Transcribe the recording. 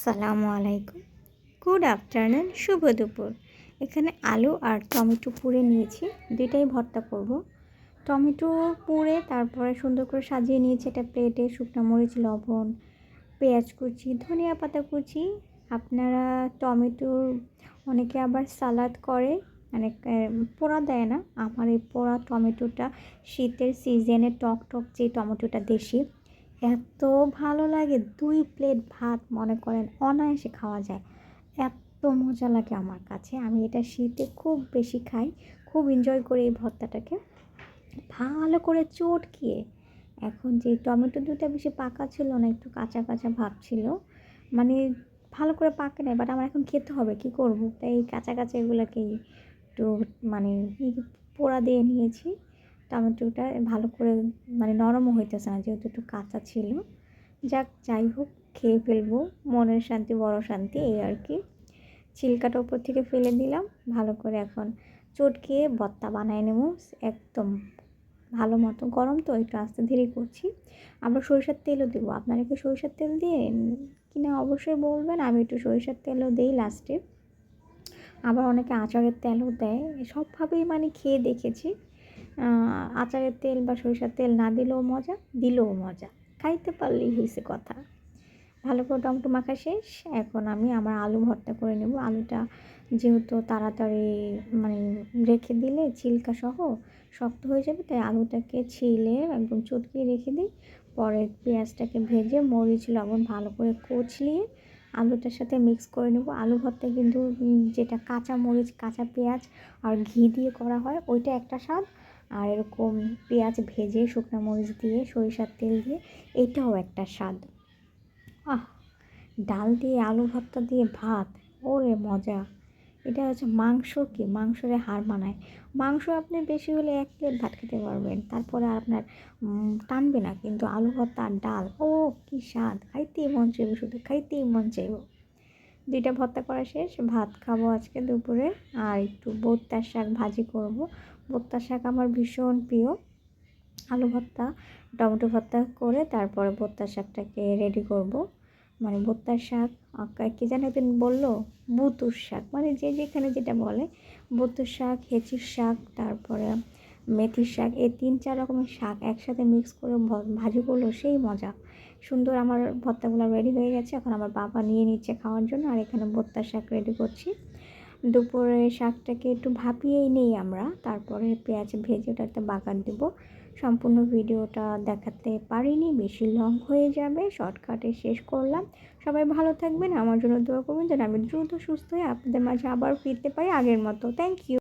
আসসালামু আলাইকুম। Good afternoon, শুভ দুপুর। এখানে আলু আর টমেটো পুড়ে নিয়েছি, দুইটাই ভর্তা করব। টমেটো পুড়ে তারপরে সুন্দর করে সাজিয়ে নিয়েছি একটা প্লেটে শুকনো মরিচ, লবণ, পেঁয়াজ কুচি, ধনিয়া পাতা কুচি। আপনারা টমেটোর অনেকে আবার সালাদ করে মানে পোড়া দেয় না। আমার এই পোড়া টমেটোটা শীতের সিজনে টক টক যে টমেটোটা দেশি এত ভালো লাগে। দুই প্লেট ভাত, মনে করেন, অনায়াসে খাওয়া যায়। এত মজা লাগে আমার কাছে। আমি এটা শীতে খুব বেশি খাই। খুব এনজয় করি এই ভর্তাটাকে। ভালো করে চটকিয়ে। এখন যে টমেটো দুটা বেশি পাকা ছিল না, একটু কাঁচা কাঁচা ভাব ছিল মানে ভালো করে পাকে নাই বাট আমার এখন খেতে হবে, কি করব? তাই কাঁচা কাঁচা এগুলোকেই একটু মানে পোড়া দিয়ে নিয়েছি। টমেটোটা ভালো করে মানে নরমও হইতেছে না, যেহেতু একটু কাঁচা ছিল। যাক, যাই হোক, খেয়ে ফেলব। মনের শান্তি, বড় শান্তি, এই আর কি। ছিলকাটা উপর থেকে ফেলে দিলাম। ভালো করে এখন চটকে বত্তা বানায় নেব। একদম ভালো মতো গরম তো, একটু আস্তে ধীরে করছি। আমরা সরিষার তেলও দেবো। আপনারা কি সরিষার তেল দিয়ে কিনা অবশ্যই বলবেন। আমি একটু সরিষার তেলও দিই লাস্টে। আবার অনেকে আচারের তেলও দেয়। সবভাবেই মানে খেয়ে দেখেছি। আচারের তেল বা সরিষার তেল না দিলেও মজা দিলেও মজা। খাইতে পারলেই হয়েছে কথা। ভালো করে টমেটো মাখা শেষ। এখন আমি আমার আলু ভর্তা করে নেব। আলুটা যেহেতু তাড়াতাড়ি মানে রেখে দিলে ছিলকা সহ শক্ত হয়ে যাবে, তাই আলুটাকে ছিলে একদম চটকিয়ে রেখে দিই। পরে পেঁয়াজটাকে ভেজে, মরিচ, লবণ ভালো করে কচলিয়ে আলুটার সাথে মিক্স করে নেব। আলু ভর্তা কিন্তু যেটা কাঁচা মরিচ, কাঁচা পেঁয়াজ আর ঘি দিয়ে করা হয়, ওইটা একটা স্বাদ। আর এরকম পেঁয়াজ ভেজে শুকনো মরিচ দিয়ে, সরিষার তেল দিয়ে, এটাও একটা স্বাদ। আহ, ডাল দিয়ে আলু ভর্তা দিয়ে ভাত, ওরে মজা। এটা হচ্ছে মাংস কি? মাংসরে হার মানায় মাংস আপনি বেশি হলে এক প্লেট ভাত খেতে পারবেন। তারপরে আপনার টানবে না, কিন্তু আলু ভর্তা আর ডাল, ও কি স্বাদ! খাইতেই মন চাইব শুধু, খাইতেই মন চাইব। দুইটা ভর্তা করা শেষ। ভাত খাব আজকে দুপুরে। আর একটু বোত্তার শাক ভাজি করব। বোত্তার শাক আমার ভীষণ প্রিয়। আলু ভর্তা, টমেটো ভর্তা করে তারপরে বোত্তার শাকটাকে রেডি করব। মানে বোত্তার শাক কী যেন একদিন বলল? বুতুর শাক। মানে যে যেখানে যেটা বলে। বুতুর শাক, হেঁচির শাক, তারপরে মেথির শাক, এই তিন চার রকমের শাক একসাথে মিক্স করে ভাজি করল, সেই মজা। সুন্দর আমার ভর্তাগুলো রেডি হয়ে গেছে। এখন আমার বাবা নিয়ে নিচ্ছে খাওয়ার জন্য, আর এখানে ভর্তার শাক রেডি করছি। দুপুরে শাকটাকে একটু ভাপিয়েই নেই আমরা, তারপরে পেঁয়াজ ভেজে ওটাতে বাগান দেবো। সম্পূর্ণ ভিডিওটা দেখাতে পারিনি, বেশি লং হয়ে যাবে শর্টকাটে শেষ করলাম। সবাই ভালো থাকবেন, আমার জন্য দোয়া করবেন, যেন আমি দ্রুত সুস্থ হয়ে আপনাদের মাঝে আবার ফিরতে পারি আগের মতো। Thank you